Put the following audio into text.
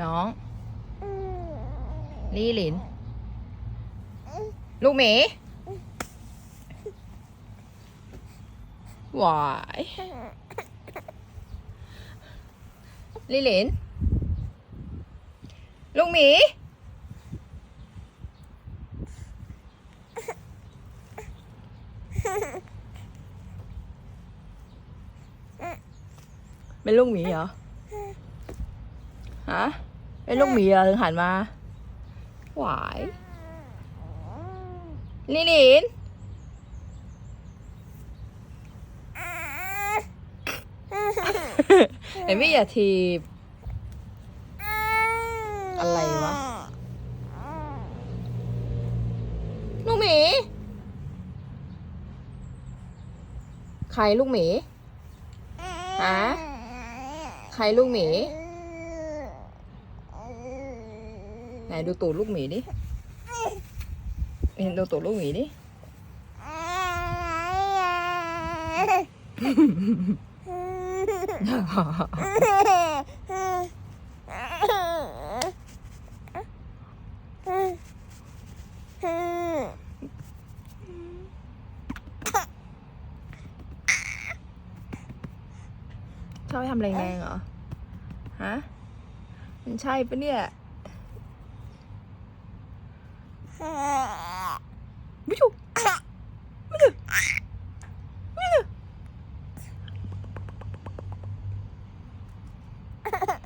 น้อง ลี่หลิน ลูกหมีหวายลี่หลิน ลูกหมี เป็นลูกหมีเหรอ ฮะเป็นลูกหมีเหรอถึงหันมา หวายลิลินเอ็มมี่อย่าทีบ อะไรวะ ลูกหมี ใครลูกหมี ฮะ ใครลูกหมี ไหนดูตูดลูกหมีดิเห็นดูตูดลูกหมีดิ ชอบทำแรงๆเหรอ ฮะ มันใช่ปะเนี่ย 部長見て見て見